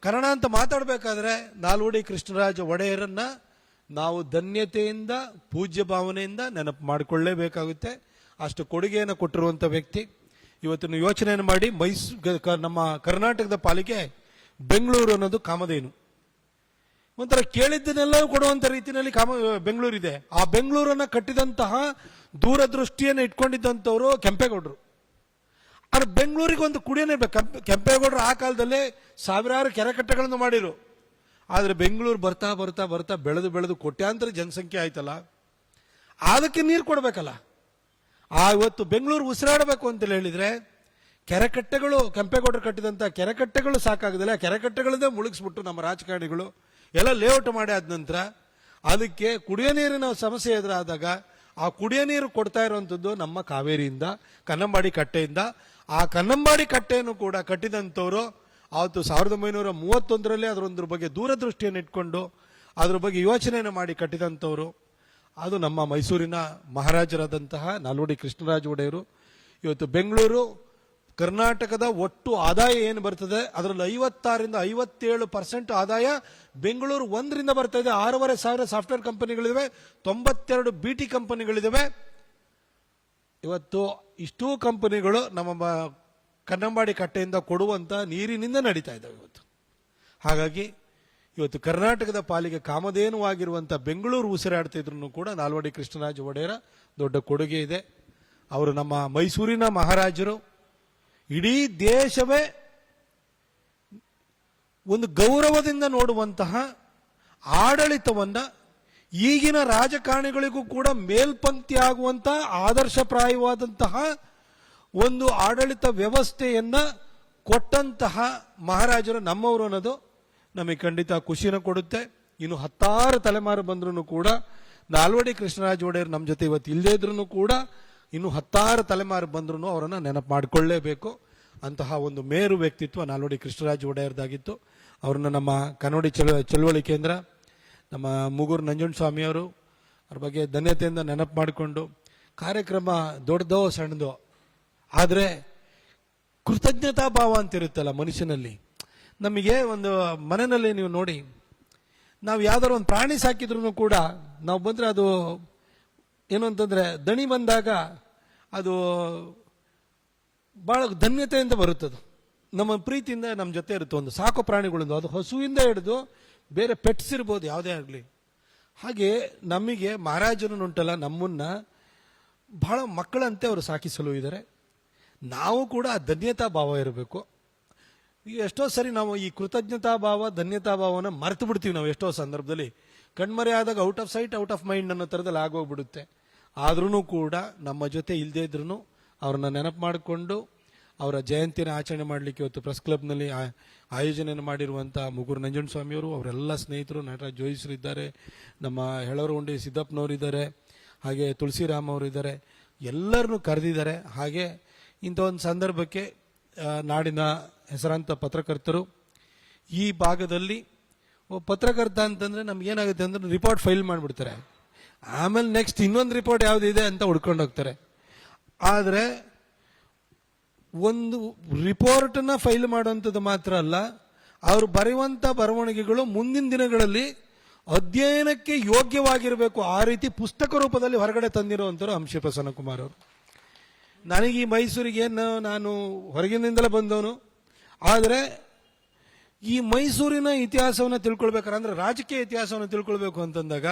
ಕನ್ನಡ ಅಂತ ಮಾತಾಡಬೇಕಾದ್ರೆ ನಾಲ್ವಡಿ ಕೃಷ್ಣರಾಜ ಒಡೆಯರನ್ನ ನಾವು ಧನ್ಯತೆಯಿಂದ, ಪೂಜ್ಯ ಭಾವನೆಯಿಂದ ನೆನಪು ಮಾಡಿಕೊಳ್ಳೇಬೇಕಾಗುತ್ತೆ. ಅಷ್ಟು ಕೊಡುಗೆಯನ್ನು ಕೊಟ್ಟಿರುವಂಥ ವ್ಯಕ್ತಿ. ಇವತ್ತಿನ ಯೋಚನೆಯನ್ನು ಮಾಡಿ ಮೈಸೂರು ನಮ್ಮ ಕರ್ನಾಟಕದ ಪಾಲಿಗೆ ಬೆಂಗಳೂರು ಅನ್ನೋದು ಕಾಮಧೇನು. ಒಂಥರ ಕೇಳಿದ್ದನ್ನೆಲ್ಲ ಕೊಡುವಂತ ರೀತಿಯಲ್ಲಿ ಕಾಮ, ಬೆಂಗಳೂರಿದೆ. ಆ ಬೆಂಗಳೂರನ್ನ ಕಟ್ಟಿದಂತಹ ದೂರದೃಷ್ಟಿಯನ್ನು ಇಟ್ಕೊಂಡಿದ್ದಂಥವರು ಕೆಂಪೇಗೌಡರು. ಆದ್ರೆ ಬೆಂಗಳೂರಿಗೆ ಒಂದು ಕುಡಿಯೋನೇ ಬೇಕು. ಕೆಂಪ- ಕೆಂಪೇಗೌಡರು ಆ ಕಾಲದಲ್ಲಿ ಸಾವಿರಾರು ಕೆರೆಕಟ್ಟೆಗಳನ್ನು ಮಾಡಿರು. ಆದರೆ ಬೆಂಗಳೂರು ಬರ್ತಾ ಬರ್ತಾ ಬರ್ತಾ ಬೆಳೆದು ಬೆಳೆದು ಕೋಟ್ಯಾಂತರ ಜನಸಂಖ್ಯೆ ಆಯ್ತಲ್ಲ. ಅದಕ್ಕೆ ನೀರು ಕೊಡಬೇಕಲ್ಲ. ಆ ಇವತ್ತು ಬೆಂಗಳೂರು ಉಸಿರಾಡಬೇಕು ಅಂತೇಳಿ ಹೇಳಿದರೆ ಕೆರೆಕಟ್ಟೆಗಳು ಕೆಂಪೇಗೌಡರು ಕಟ್ಟಿದಂಥ ಕೆರೆಕಟ್ಟೆಗಳು ಸಾಕಾಗದಿಲ್ಲ. ಕೆರೆಕಟ್ಟೆಗಳನ್ನೇ ಮುಳುಗಿಸ್ಬಿಟ್ಟು ನಮ್ಮ ರಾಜಕಾರಣಿಗಳು ಎಲ್ಲ ಲೇಔಟ್ ಮಾಡಿ ಆದ ನಂತರ ಅದಕ್ಕೆ ಕುಡಿಯೋ ನೀರಿನ ಸಮಸ್ಯೆ ಎದುರಾದಾಗ ಆ ಕುಡಿಯೋ ನೀರು ಕೊಡ್ತಾ ಇರುವಂಥದ್ದು ನಮ್ಮ ಕಾವೇರಿಯಿಂದ, ಕನ್ನಂಬಾಡಿ ಕಟ್ಟೆಯಿಂದ ಆ ಕನ್ನಂಬಾಡಿ ಕಟ್ಟೆಯನ್ನು ಕೂಡ ಕಟ್ಟಿದಂಥವರು ಆವತ್ತು ಸಾವಿರದ ಒಂಬೈನೂರ ಮೂವತ್ತೊಂದರಲ್ಲಿ ಅದರೊಂದ್ರ ಬಗ್ಗೆ ದೂರದೃಷ್ಟಿಯನ್ನು ಇಟ್ಕೊಂಡು ಅದ್ರ ಬಗ್ಗೆ ಯೋಚನೆಯನ್ನು ಮಾಡಿ ಕಟ್ಟಿದಂಥವರು. ಅದು ನಮ್ಮ ಮೈಸೂರಿನ ಮಹಾರಾಜರಾದಂತಹ ನಾಲ್ವಡಿ ಕೃಷ್ಣರಾಜ ಒಡೆಯರು. ಇವತ್ತು ಬೆಂಗಳೂರು, ಕರ್ನಾಟಕದ ಒಟ್ಟು ಆದಾಯ ಏನು ಬರ್ತದೆ? ಅದರಲ್ಲಿ ಐವತ್ತಾರಿಂದ ಐವತ್ತೇಳು ಪರ್ಸೆಂಟ್ ಆದಾಯ ಬೆಂಗಳೂರು ಒಂದರಿಂದ ಬರ್ತಾ ಇದೆ. ಆರೂವರೆ ಸಾವಿರ ಸಾಫ್ಟ್ವೇರ್ ಕಂಪನಿಗಳಿವೆ, ತೊಂಬತ್ತೆರಡು ಬಿ ಟಿ ಕಂಪನಿಗಳಿವೆ ಇವತ್ತು ಇಷ್ಟೂ ಕಂಪನಿಗಳು ನಮ್ಮ ಕನ್ನಂಬಾಡಿ ಕಟ್ಟೆಯಿಂದ ಕೊಡುವಂತ ನೀರಿನಿಂದ ನಡೀತಾ ಇದ್ದಾವೆ ಇವತ್ತು. ಹಾಗಾಗಿ ಇವತ್ತು ಕರ್ನಾಟಕದ ಪಾಲಿಗೆ ಕಾಮಧೇನುವಾಗಿರುವಂಥ ಬೆಂಗಳೂರು ಉಸಿರಾಡ್ತಿದ್ರು ಕೂಡ ನಾಲ್ವಡಿ ಕೃಷ್ಣರಾಜ ಒಡೆಯರ ದೊಡ್ಡ ಕೊಡುಗೆ ಇದೆ. ಅವರು ನಮ್ಮ ಮೈಸೂರಿನ ಮಹಾರಾಜರು. ಇಡೀ ದೇಶವೇ ಒಂದು ಗೌರವದಿಂದ ನೋಡುವಂತಹ ಆಡಳಿತವನ್ನ ಈಗಿನ ರಾಜಕಾರಣಿಗಳಿಗೂ ಕೂಡ ಮೇಲ್ಪಂಕ್ತಿ ಆಗುವಂತ ಆದರ್ಶಪ್ರಾಯವಾದಂತಹ ಒಂದು ಆಡಳಿತ ವ್ಯವಸ್ಥೆಯನ್ನ ಕೊಟ್ಟಂತಹ ಮಹಾರಾಜರು ನಮ್ಮವರು ಅನ್ನೋದು ನಮಗೆ ಖಂಡಿತ ಖುಷಿನ ಕೊಡುತ್ತೆ. ಇನ್ನು ಹತ್ತಾರು ತಲೆಮಾರು ಬಂದ್ರೂ ಕೂಡ ನಾಲ್ವಡಿ ಕೃಷ್ಣರಾಜ ಒಡೆಯರ್ ನಮ್ಮ ಜೊತೆ ಇವತ್ತು ಇಲ್ಲದೇ ಇದ್ರೂ ಕೂಡ ಇನ್ನು ಹತ್ತಾರು ತಲೆಮಾರು ಬಂದ್ರೂ ಅವರನ್ನು ನೆನಪು ಮಾಡಿಕೊಳ್ಳೇಬೇಕು. ಅಂತಹ ಒಂದು ಮೇರು ವ್ಯಕ್ತಿತ್ವ ನಾಲ್ವಡಿ ಕೃಷ್ಣರಾಜ ಒಡೆಯರ್ದಾಗಿತ್ತು. ಅವ್ರನ್ನ ನಮ್ಮ ಕನ್ನಡಿ ಚಳ ಚಳುವಳಿ ಕೇಂದ್ರ ನಮ್ಮ ಮುಗುರು ನಂಜುಂಡ ಸ್ವಾಮಿಯವರು ಅವ್ರ ಬಗ್ಗೆ ಧನ್ಯತೆಯಿಂದ ನೆನಪು ಮಾಡಿಕೊಂಡು ಕಾರ್ಯಕ್ರಮ ದೊಡ್ಡದೋ ಸಣ್ಣದೋ, ಆದರೆ ಕೃತಜ್ಞತಾ ಭಾವ ಅಂತಿರುತ್ತಲ್ಲ ಮನುಷ್ಯನಲ್ಲಿ ನಮಗೆ ಒಂದು ಮನೆಯಲ್ಲಿ ನೀವು ನೋಡಿ, ನಾವು ಯಾವ್ದಾದ್ರು ಒಂದು ಪ್ರಾಣಿ ಸಾಕಿದ್ರು ಕೂಡ ನಾವು ಬಂದರೆ ಅದು ಏನು ಅಂತಂದರೆ ದಣಿ ಬಂದಾಗ ಅದು ಭಾಳ ಧನ್ಯತೆಯಿಂದ ಬರುತ್ತದು. ನಮ್ಮ ಪ್ರೀತಿಯಿಂದ ನಮ್ಮ ಜೊತೆ ಇರುತ್ತೆ. ಒಂದು ಸಾಕು ಪ್ರಾಣಿಗಳಿಂದ, ಅದು ಹಸುವಿಂದ ಹಿಡಿದು ಬೇರೆ ಪೆಟ್ಸ್ ಇರ್ಬೋದು, ಯಾವುದೇ ಆಗಲಿ. ಹಾಗೆ ನಮಗೆ ಮಹಾರಾಜನುಂಟಲ್ಲ ನಮ್ಮನ್ನ ಬಹಳ ಮಕ್ಕಳಂತೆ ಅವರು ಸಾಕಿಸಲು ಇದ್ದಾರೆ. ನಾವು ಕೂಡ ಆ ಧನ್ಯತಾ ಭಾವ ಇರಬೇಕು. ಎಷ್ಟೋ ಸರಿ ನಾವು ಈ ಕೃತಜ್ಞತಾ ಭಾವ, ಧನ್ಯತಾ ಭಾವನ ಮರೆತು ಬಿಡ್ತೀವಿ ನಾವು ಎಷ್ಟೋ ಸಂದರ್ಭದಲ್ಲಿ. ಕಣ್ಮರೆ ಆದಾಗ out of sight out of mind ಅನ್ನೋ ಥರದಲ್ಲಿ ಆಗೋಗ್ಬಿಡುತ್ತೆ. ಆದ್ರೂ ಕೂಡ ನಮ್ಮ ಜೊತೆ ಇಲ್ಲದೇ ಇದ್ರೂ ಅವ್ರನ್ನ ನೆನಪು ಮಾಡಿಕೊಂಡು ಅವರ ಜಯಂತಿನ ಆಚರಣೆ ಮಾಡಲಿಕ್ಕೆ ಇವತ್ತು ಪ್ರೆಸ್ ಕ್ಲಬ್ನಲ್ಲಿ ಆಯೋಜನೆಯನ್ನು ಮಾಡಿರುವಂಥ ಮುಗುರು ನಂಜುಂಡಸ್ವಾಮಿಯವರು ಅವರೆಲ್ಲ ಸ್ನೇಹಿತರು, ನಟರಾಜ್ ಜೋಯಿಸರು ಇದ್ದಾರೆ, ನಮ್ಮ ಹೆಳವರಗುಂಡಿ ಸಿದ್ದಪ್ಪನವರು ಇದ್ದಾರೆ ಹಾಗೆ ತುಳಸಿರಾಮ್ ಅವರು ಇದ್ದಾರೆ ಎಲ್ಲರನ್ನು ಕರೆದಿದ್ದಾರೆ. ಹಾಗೆ ಇಂಥ ಒಂದು ಸಂದರ್ಭಕ್ಕೆ ನಾಡಿನ ಹೆಸರಾಂತ ಪತ್ರಕರ್ತರು, ಈ ಭಾಗದಲ್ಲಿ ಪತ್ರಕರ್ತ ಅಂತಂದರೆ ನಮಗೇನಾಗುತ್ತೆ ಅಂದ್ರೆ ರಿಪೋರ್ಟ್ ಫೈಲ್ ಮಾಡಿಬಿಡ್ತಾರೆ. ಆಮೇಲೆ ನೆಕ್ಸ್ಟ್ ಇನ್ನೊಂದು ರಿಪೋರ್ಟ್ ಯಾವುದಿದೆ ಅಂತ ಹುಡ್ಕೊಂಡು ಹೋಗ್ತಾರೆ. ಆದರೆ ಒಂದು ರಿಪೋರ್ಟನ್ನು ಫೈಲ್ ಮಾಡುವಂಥದ್ದು ಮಾತ್ರ ಅಲ್ಲ, ಅವರು ಬರೆಯುವಂಥ ಬರವಣಿಗೆಗಳು ಮುಂದಿನ ದಿನಗಳಲ್ಲಿ ಅಧ್ಯಯನಕ್ಕೆ ಯೋಗ್ಯವಾಗಿರಬೇಕು. ಆ ರೀತಿ ಪುಸ್ತಕ ರೂಪದಲ್ಲಿ ಹೊರಗಡೆ ತಂದಿರುವಂಥವ್ರು ಅಂಶಿ ಪ್ರಸನ್ನ ಕುಮಾರ್ ಅವರು. ನನಗೆ ಈ ಮೈಸೂರಿಗೆ ಏನು, ನಾನು ಹೊರಗಿನಿಂದಲೇ ಬಂದವನು. ಆದರೆ ಈ ಮೈಸೂರಿನ ಇತಿಹಾಸವನ್ನು ತಿಳ್ಕೊಳ್ಬೇಕಾರೆ ಅಂದ್ರೆ ರಾಜಕೀಯ ಇತಿಹಾಸವನ್ನು ತಿಳ್ಕೊಳ್ಬೇಕು ಅಂತಂದಾಗ,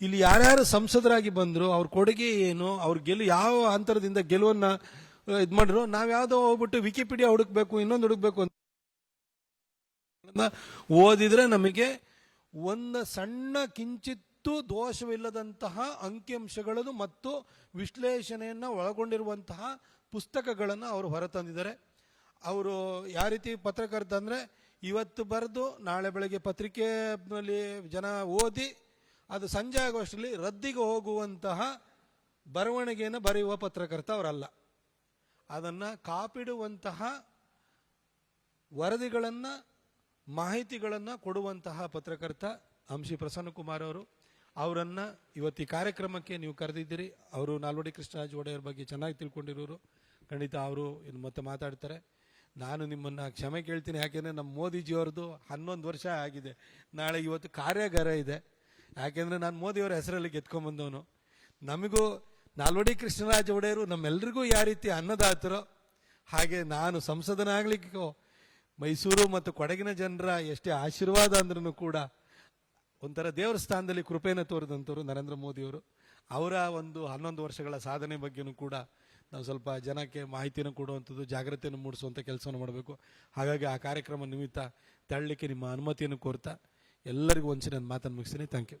ಇಲ್ಲಿ ಯಾರ್ಯಾರು ಸಂಸದರಾಗಿ ಬಂದರು, ಅವ್ರ ಕೊಡುಗೆ ಏನು, ಅವ್ರ ಗೆಲು, ಯಾವ ಅಂತರದಿಂದ ಗೆಲುವನ್ನ ಇದು ಮಾಡಿದ್ರು ನಾವು ಯಾವುದೋ ಹೋಗ್ಬಿಟ್ಟು ವಿಕಿಪೀಡಿಯಾ ಹುಡುಕ್ಬೇಕು, ಇನ್ನೊಂದು ಹುಡುಕ್ಬೇಕು ಅಂತ ಓದಿದ್ರೆ ನಮಗೆ ಒಂದು ಸಣ್ಣ ಕಿಂಚಿತ್ತು ದೋಷವಿಲ್ಲದಂತಹ ಅಂಕಿಅಂಶಗಳನ್ನು ಮತ್ತು ವಿಶ್ಲೇಷಣೆಯನ್ನ ಒಳಗೊಂಡಿರುವಂತಹ ಪುಸ್ತಕಗಳನ್ನು ಅವರು ಹೊರತಂದಿದ್ದಾರೆ. ಅವರು ಯಾವ ರೀತಿ ಪತ್ರಕರ್ತ ಅಂದ್ರೆ ಇವತ್ತು ಬರೆದು ನಾಳೆ ಬೆಳಗ್ಗೆ ಪತ್ರಿಕೆಯಲ್ಲಿ ಜನ ಓದಿ ಅದು ಸಂಜೆ ಆಗುವಷ್ಟರಲ್ಲಿ ರದ್ದಿಗೆ ಹೋಗುವಂತಹ ಬರವಣಿಗೆಯನ್ನು ಬರೆಯುವ ಪತ್ರಕರ್ತ ಅವರಲ್ಲ. ಅದನ್ನ ಕಾಪಿಡುವಂತಹ ವರದಿಗಳನ್ನು, ಮಾಹಿತಿಗಳನ್ನು ಕೊಡುವಂತಹ ಪತ್ರಕರ್ತ ಅಂಶಿ ಪ್ರಸನ್ನಕುಮಾರ್ ಅವರು. ಅವರನ್ನು ಇವತ್ತು ಈ ಕಾರ್ಯಕ್ರಮಕ್ಕೆ ನೀವು ಕರೆದಿದ್ದೀರಿ. ಅವರು ನಾಲ್ವಡಿ ಕೃಷ್ಣರಾಜ ಒಡೆಯರ್ ಬಗ್ಗೆ ಚೆನ್ನಾಗಿ ತಿಳ್ಕೊಂಡಿರೋರು. ಖಂಡಿತ ಅವರು ಇನ್ನು ಮತ್ತೆ ಮಾತಾಡ್ತಾರೆ. ನಾನು ನಿಮ್ಮನ್ನು ಕ್ಷಮೆ ಕೇಳ್ತೀನಿ. ಯಾಕೆಂದರೆ ನಮ್ಮ ಮೋದಿಜಿಯವ್ರದ್ದು ಹನ್ನೊಂದು ವರ್ಷ ಆಗಿದೆ. ನಾಳೆ ಇವತ್ತು ಕಾರ್ಯಾಗಾರ ಇದೆ. ಯಾಕೆಂದರೆ ನಾನು ಮೋದಿಯವರ ಹೆಸರಲ್ಲಿ ಗೆದ್ಕೊಂಬಂದವನು. ನಮಗೂ ನಾಲ್ವಡಿ ಕೃಷ್ಣರಾಜ ಒಡೆಯರು ನಮ್ಮೆಲ್ಲರಿಗೂ ಯಾವ ರೀತಿ ಅನ್ನದಾತರೋ ಹಾಗೆ ನಾನು ಸಂಸದನಾಗಲಿಕ್ಕೋ ಮೈಸೂರು ಮತ್ತು ಕೊಡಗಿನ ಜನರ ಎಷ್ಟೇ ಆಶೀರ್ವಾದ ಅಂದ್ರೂ ಕೂಡ ಒಂಥರ ದೇವರ ಸ್ಥಾನದಲ್ಲಿ ಕೃಪೆಯನ್ನು ತೋರಿದಂಥವ್ರು ನರೇಂದ್ರ ಮೋದಿಯವರು. ಅವರ ಒಂದು ಹನ್ನೊಂದು ವರ್ಷಗಳ ಸಾಧನೆ ಬಗ್ಗೆನೂ ಕೂಡ ನಾವು ಸ್ವಲ್ಪ ಜನಕ್ಕೆ ಮಾಹಿತಿಯನ್ನು ಕೊಡುವಂಥದ್ದು, ಜಾಗೃತಿಯನ್ನು ಮೂಡಿಸುವಂಥ ಕೆಲಸವನ್ನು ಮಾಡಬೇಕು. ಹಾಗಾಗಿ ಆ ಕಾರ್ಯಕ್ರಮ ನಿಮಿತ್ತ ತಳ್ಳಲಿಕ್ಕೆ ನಿಮ್ಮ ಅನುಮತಿಯನ್ನು ಕೋರ್ತಾ ಎಲ್ಲರಿಗೂ ಒಂದು ನನ್ನ ಮಾತನ್ನು ಮುಗಿಸ್ತೀನಿ. Thank you